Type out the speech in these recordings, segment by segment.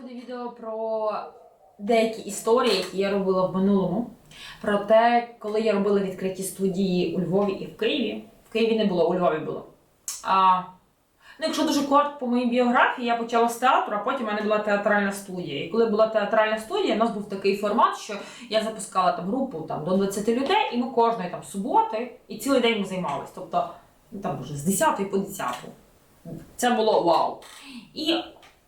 буде відео про деякі історії, які я робила в минулому. Про те, коли я робила відкриті студії у Львові і в Києві. В Києві не було, у Львові було. А, ну, якщо дуже коротко по моїй біографії, я почала з театру, а потім в мене була театральна студія. І коли була театральна студія, у нас був такий формат, що я запускала там групу там, до 20 людей, і ми кожної там суботи і цілий день ми займалися. Тобто, ну там вже з 10 по 10. Це було вау. І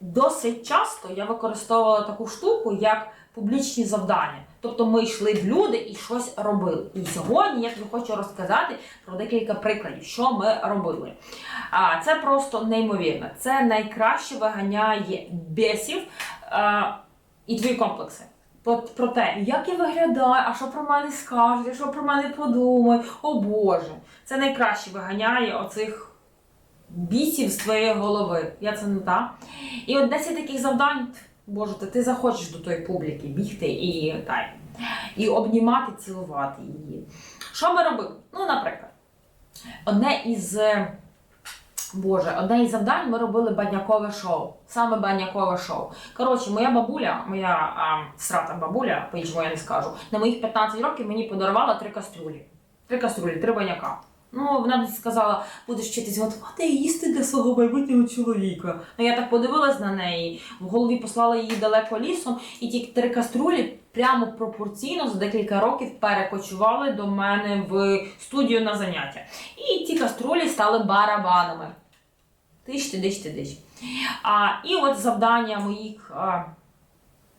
досить часто я використовувала таку штуку, як публічні завдання. Тобто ми йшли в люди і щось робили. І сьогодні я тобі хочу розказати про декілька прикладів, що ми робили. А це просто неймовірно. Це найкраще виганяє бесів а, і твої комплекси. Про те, як я виглядаю, а що про мене скажуть, а що про мене подумають. О Боже, це найкраще виганяє оцих бісів з твоєї голови. Я це не та. І от 10 таких завдань, боже, ти, захочеш до тої публіки бігти і та, і обнімати, цілувати її. Що ми робили? Ну, наприклад, одне із. е, Боже, одне із завдань ми робили банякове шоу. Саме банякове шоу. Коротше, моя бабуля, моя а, срата бабуля, по-іншому я не скажу, на моїх 15 років мені подарувала три каструлі. Три каструлі, три баняка. Ну, вона десь сказала, будеш вчитись готувати і їсти для свого майбутнього чоловіка. Ну я так подивилась на неї, в голові послала її далеко лісом, і ті три каструлі прямо пропорційно за декілька років перекочували до мене в студію на заняття. І ці каструлі стали барабанами. Тиш, ти диш, ти диш. А, і от завдання моїх а,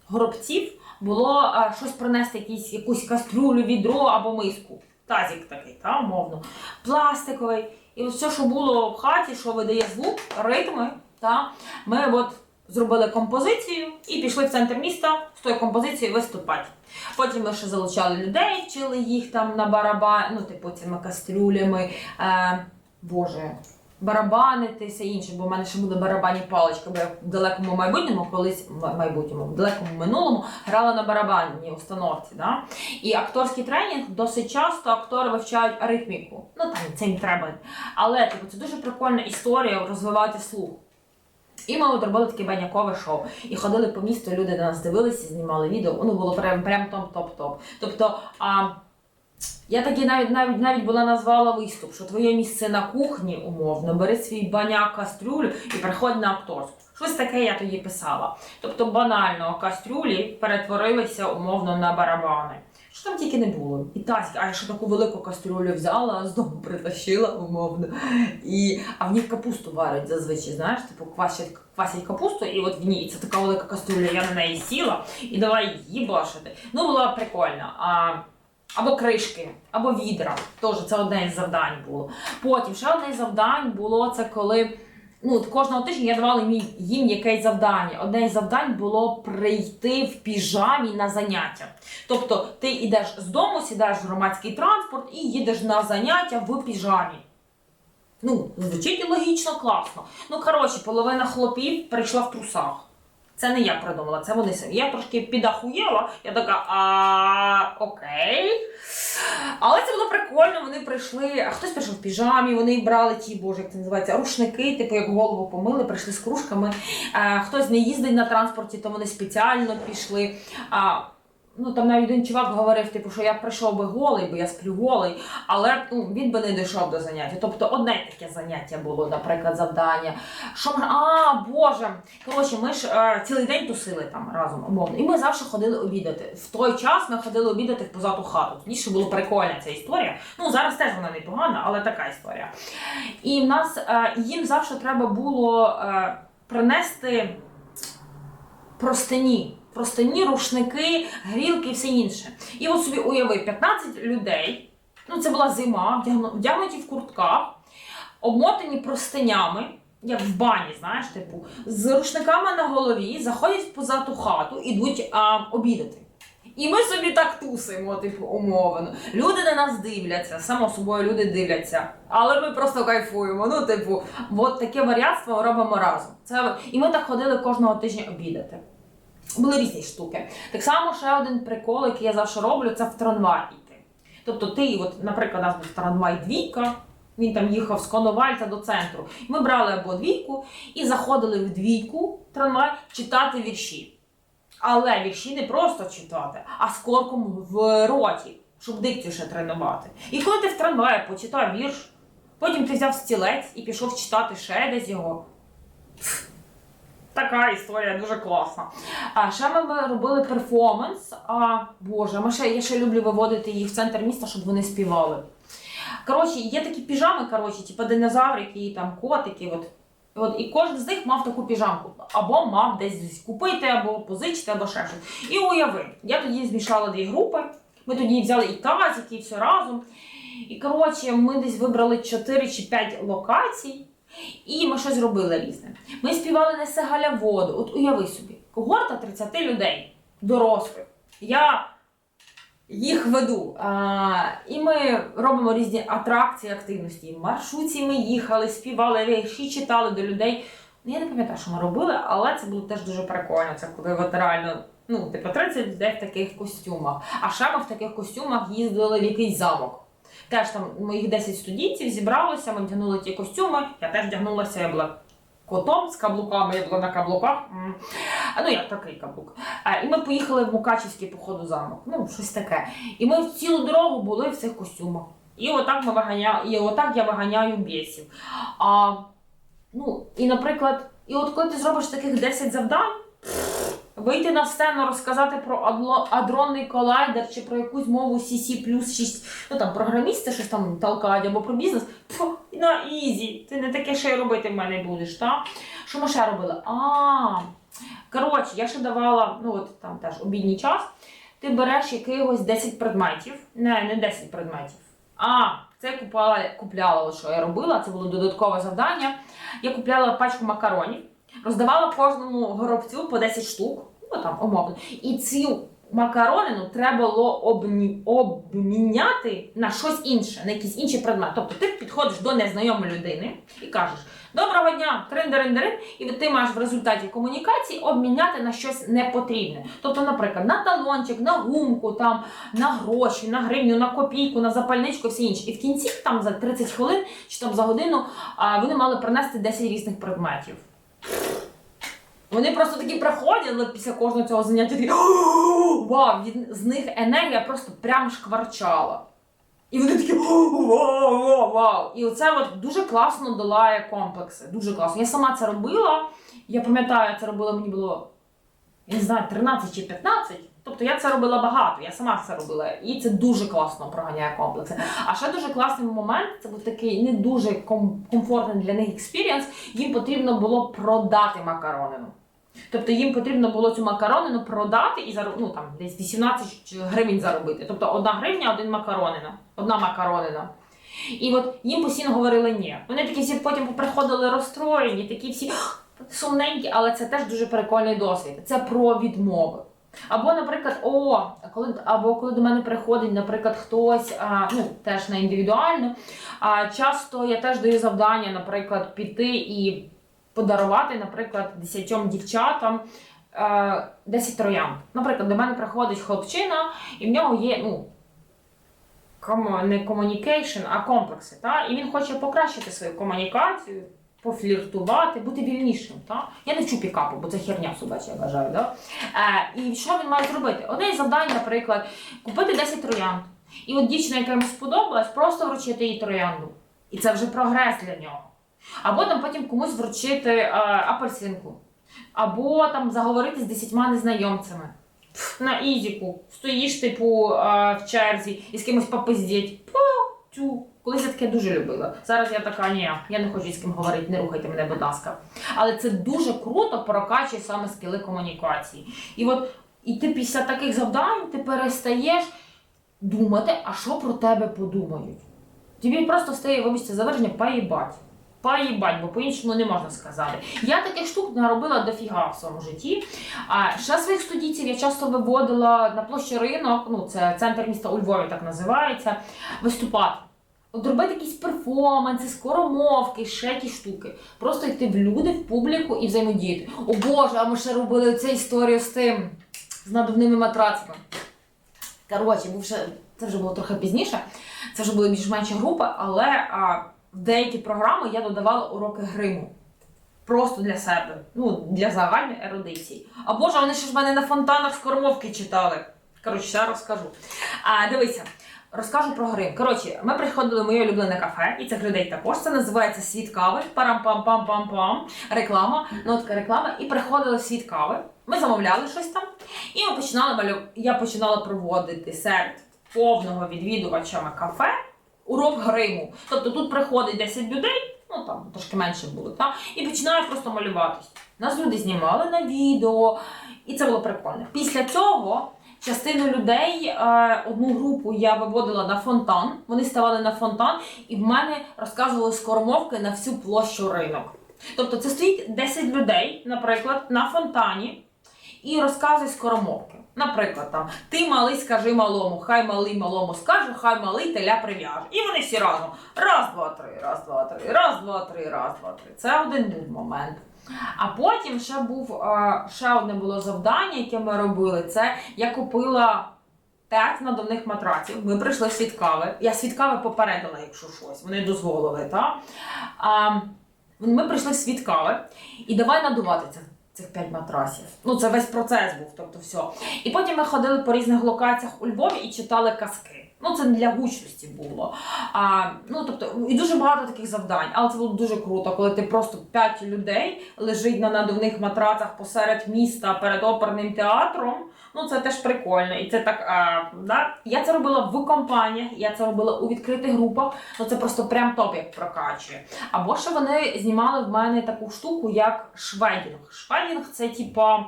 горобців було а, щось принести, якісь, якусь каструлю, відро або миску. Тазік такий, та, умовно, пластиковий. І все, що було в хаті, що видає звук, ритми, та, ми от зробили композицію і пішли в центр міста з тою композицією виступати. Потім ми ще залучали людей, вчили їх там на барабан, ну, типу, цими кастрюлями. Е, Боже, барабанити, все інше, бо в мене ще були барабанні палички, бо я в далекому майбутньому, колись в майбутньому, в далекому минулому грала на барабанній установці. Да? І акторський тренінг досить часто актори вивчають аритміку. Ну там це їм треба. Але типу, це дуже прикольна історія розвивати слух. І ми от робили таке банякове шоу. І ходили по місту, люди на нас дивилися, знімали відео. Ну було прям прям топ-топ-топ. Тобто, а, я таки навіть навіть навіть була назвала виступ, що твоє місце на кухні, умовно, бери свій баняк кастрюлю і приходь на акторську. Щось таке я тоді писала. Тобто банально кастрюлі перетворилися умовно на барабани. Що там тільки не було. І тазик, а я таку велику кастрюлю взяла, з дому притащила, умовно. І, а в ній капусту варять зазвичай, знаєш, типу квасять, квасять капусту, і от в ній це така велика кастрюля, я на неї сіла і давай її башити. Ну, була прикольна. А, або кришки, або відра. Теж це одне із завдань було. Потім ще одне із завдань було це коли. Ну, кожного тижня я давала їм якесь завдання. Одне із завдань було прийти в піжамі на заняття. Тобто ти йдеш з дому, сідаєш в громадський транспорт і їдеш на заняття в піжамі. Ну, звучить логічно, класно. Ну, коротше, половина хлопів прийшла в трусах. Це не я придумала, це вони самі. Я трошки підахуєла, я така, а окей. Але це було прикольно, вони прийшли, а хтось прийшов в піжамі, вони брали ті, боже, як це називається, рушники, типу як голову помили, прийшли з кружками. Хтось не їздить на транспорті, то вони спеціально пішли. Ну, там навіть один чувак говорив, типу, що я прийшов би голий, бо я сплю голий, але ну, він би не дійшов до заняття. Тобто одне таке заняття було, наприклад, завдання. Що ми, а, Боже, коротше, ми ж е, цілий день тусили там разом, умовно. І ми завжди ходили обідати. В той час ми ходили обідати в позату хату. Тоді було прикольна ця історія. Ну, зараз теж вона непогана, але така історія. І в нас е, їм завжди треба було е, принести простині. Простині, рушники, грілки і все інше. І от собі уяви 15 людей. Ну, це була зима, вдягну- вдягнуті в куртках, обмотані простинями, як в бані, знаєш, типу, з рушниками на голові, заходять в позату хату, ідуть а, обідати. І ми собі так тусимо, типу, умовно. Люди на нас дивляться, само собою люди дивляться, але ми просто кайфуємо. Ну, типу, от таке варіатство робимо разом. Це, і ми так ходили кожного тижня обідати. Були різні штуки. Так само ще один прикол, який я завжди роблю, це в трамвай йти. Тобто ти, от, наприклад, у нас був трамвай двійка, Він там їхав з Коновальця до центру. Ми брали або двійку і заходили в двійку трамвай читати вірші. Але вірші не просто читати, а з корком в роті, щоб дикцію ще тренувати. І коли ти в трамваї почитав вірш, потім ти взяв стілець і пішов читати ще десь його. Така історія дуже класна. А ще ми робили перформанс. А боже, ми ще, я ще люблю виводити їх в центр міста, щоб вони співали. Коротше, є такі піжами, коротше, типу динозаврики, там котики. От. От, і кожен з них мав таку піжамку. Або мав десь купити, або позичити, або ще щось. І уяви, я тоді змішала дві групи. Ми тоді взяли і тазики, і все разом. І коротше, ми десь вибрали 4 чи 5 локацій, і ми щось робили різне. Ми співали «Несе Галя воду. От уяви собі, когорта 30 людей, дорослих. Я їх веду. А, і ми робимо різні атракції, активності. В маршрутці ми їхали, співали, вірші читали до людей. Ну, я не пам'ятаю, що ми робили, але це було теж дуже прикольно. Це коли от реально, ну, типу, 30 людей в таких костюмах. А ще ми в таких костюмах їздили в якийсь замок. Теж там моїх 10 студійців зібралося, ми вдягнули ті костюми, я теж вдягнулася, я була котом з каблуками, я була на каблуках. Ну як такий каблук. І ми поїхали в Мукачівський походу замок. Ну, щось таке. І ми цілу дорогу були в цих костюмах. І отак ми виганяємо, і отак я виганяю бісів. А, ну, і, наприклад, і от коли ти зробиш таких 10 завдань, вийти на сцену, розказати про адронний колайдер чи про якусь мову CC плюс 6, ну там програмісти щось там толкають або про бізнес, Фу, на ізі. Ти не таке ще й робити в мене будеш, так? Що ми ще робили? А, коротше, я ще давала, ну от там теж обідній час. Ти береш якихось 10 предметів, не, не 10 предметів. А, це я купувала, купляла, що я робила, це було додаткове завдання. Я купляла пачку макаронів, роздавала кожному горобцю по 10 штук, ну там умовно. І цю макаронину треба було обні... обміняти на щось інше, на якийсь інший предмет. Тобто ти підходиш до незнайомої людини і кажеш: Доброго дня, трин-дерин-дерин, і ти маєш в результаті комунікації обміняти на щось непотрібне. Тобто, наприклад, на талончик, на гумку, там, на гроші, на гривню, на копійку, на запальничку, все інше. І в кінці, там за 30 хвилин чи там за годину, вони мали принести 10 різних предметів. Вони просто такі приходили після кожного цього заняття такі вау, від з них енергія просто прям шкварчала. І вони такі вау, вау, вау. І оце от дуже класно долає комплекси. Дуже класно. Я сама це робила. Я пам'ятаю, це робила мені було, я не знаю, 13 чи 15. Тобто я це робила багато, я сама це робила. І це дуже класно проганяє комплекси. А ще дуже класний момент, це був такий не дуже комфортний для них експірієнс. Їм потрібно було продати макаронину. Тобто їм потрібно було цю макаронину продати і зару- ну, там, десь 18 гривень заробити. Тобто одна гривня, один макаронина, одна макаронина. І от їм постійно говорили ні. Вони такі всі потім приходили розстроєні, такі всі сумненькі, але це теж дуже прикольний досвід. Це про відмови. Або, наприклад, о, коли або коли до мене приходить, наприклад, хтось, а, ну теж на індивідуально. А часто я теж даю завдання, наприклад, піти і подарувати, наприклад, 10 дівчатам е, 10 троянд. Наприклад, до мене приходить хлопчина, і в нього є, ну. Не communication, а комплекси. Та? І він хоче покращити свою комунікацію, пофліртувати, бути вільнішим. Та? Я не вчу пікапу, бо це херня собача, я вважаю. Да? Е, і що він має зробити? Одне із завдань, наприклад, купити 10 троянд. І от дівчина, яка йому сподобалась, просто вручити їй троянду. І це вже прогрес для нього. Або там потім комусь вручити е, апельсинку. Або там заговорити з десятьма незнайомцями. На ізіку. Стоїш, типу, е, в черзі і з кимось попиздіть. Колись я таке дуже любила. Зараз я така, ні, я не хочу з ким говорити, не рухайте мене, будь ласка. Але це дуже круто прокачує саме скіли комунікації. І от і ти після таких завдань ти перестаєш думати, а що про тебе подумають. Тобі просто стає вибачте завершення поїбать. Поїбать, бо по-іншому не можна сказати. Я таких штук наробила дофіга в своєму житті. А ще своїх студійців я часто виводила на площі ринок, ну це центр міста у Львові так називається, виступати. От робити якісь перформанси, скоромовки, ще якісь штуки. Просто йти в люди, в публіку і взаємодіяти. О Боже, а ми ще робили цю історію з тим, з надувними матрацами. Коротше, був ще, це вже було трохи пізніше. Це вже були більш-менші групи, але а, в деякі програми я додавала уроки гриму. Просто для себе, ну, для загальної ерудиції. А боже, вони ще ж в мене на фонтанах скоромовки читали. Коротше, ще розкажу. А, дивися, розкажу про грим. Коротше, ми приходили в моє улюблене кафе, і цих людей також. Це називається світ кави. Парам-пам-пам-пам-пам. Реклама, нотка реклами. І приходили в світ кави. Ми замовляли щось там. І ми починали малю... я починала проводити серед повного відвідувачами кафе урок гриму. Тобто тут приходить 10 людей, ну там трошки менше було, та, і починають просто малюватись. Нас люди знімали на відео, і це було прикольно. Після цього частину людей, е, одну групу я виводила на фонтан. Вони ставали на фонтан, і в мене розказували скоромовки на всю площу ринок. Тобто це стоїть 10 людей, наприклад, на фонтані і розказує скоромовки. Наприклад, там ти малий, скажи малому, хай малий малому скаже, хай малий теля прив'яже. І вони всі разом. Раз, два, три, раз, два, три, раз, два, три, раз, два, три. Це один момент. А потім ще був ще одне було завдання, яке ми робили. Це я купила. П'ять надувних матраців. Ми прийшли в свідкави. Я свідкави попередила, якщо щось. Вони дозволили, так? Ми прийшли в свідкави і давай надувати цих, цих п'ять матрасів. Ну, це весь процес був, тобто все. І потім ми ходили по різних локаціях у Львові і читали казки. Ну, це не для гучності було. А, ну, тобто, і дуже багато таких завдань, але це було дуже круто, коли ти просто п'ять людей лежить на надувних матрацах посеред міста перед оперним театром. Ну, це теж прикольно. І це так. А, да? Я це робила в компаніях, я це робила у відкритих групах. Ну це просто прям топ як прокачує. Або ще вони знімали в мене таку штуку, як шведінг. Шведінг це типа.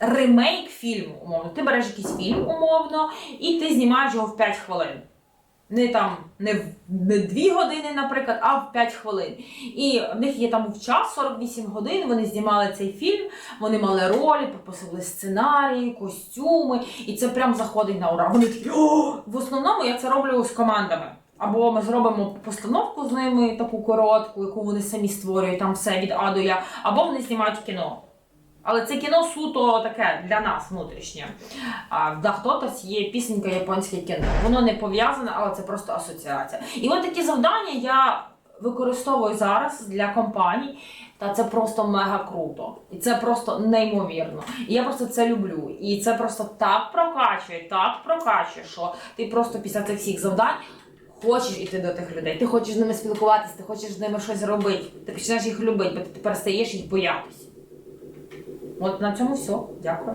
Ремейк фільму, умовно. Ти береш якийсь фільм умовно, і ти знімаєш його в 5 хвилин. Не там не, в- не 2 години, наприклад, а в 5 хвилин. І в них є там в час 48 годин. Вони знімали цей фільм, вони мали ролі, прописували сценарії, костюми, і це прям заходить на ура. Вони такі в основному я це роблю з командами. Або ми зробимо постановку з ними таку коротку, яку вони самі створюють, там все від А до Я, або вони знімають кіно. Але це кіно суто таке для нас внутрішнє. А в Дахтотас є пісенька японське кіно. Воно не пов'язане, але це просто асоціація. І от такі завдання я використовую зараз для компаній. Та це просто мега круто. І це просто неймовірно. І я просто це люблю. І це просто так прокачує, так прокачує, що ти просто після цих всіх завдань хочеш іти до тих людей. Ти хочеш з ними спілкуватися, ти хочеш з ними щось робити. Ти починаєш їх любити, бо ти перестаєш їх боятися. От на цьому все. Дякую.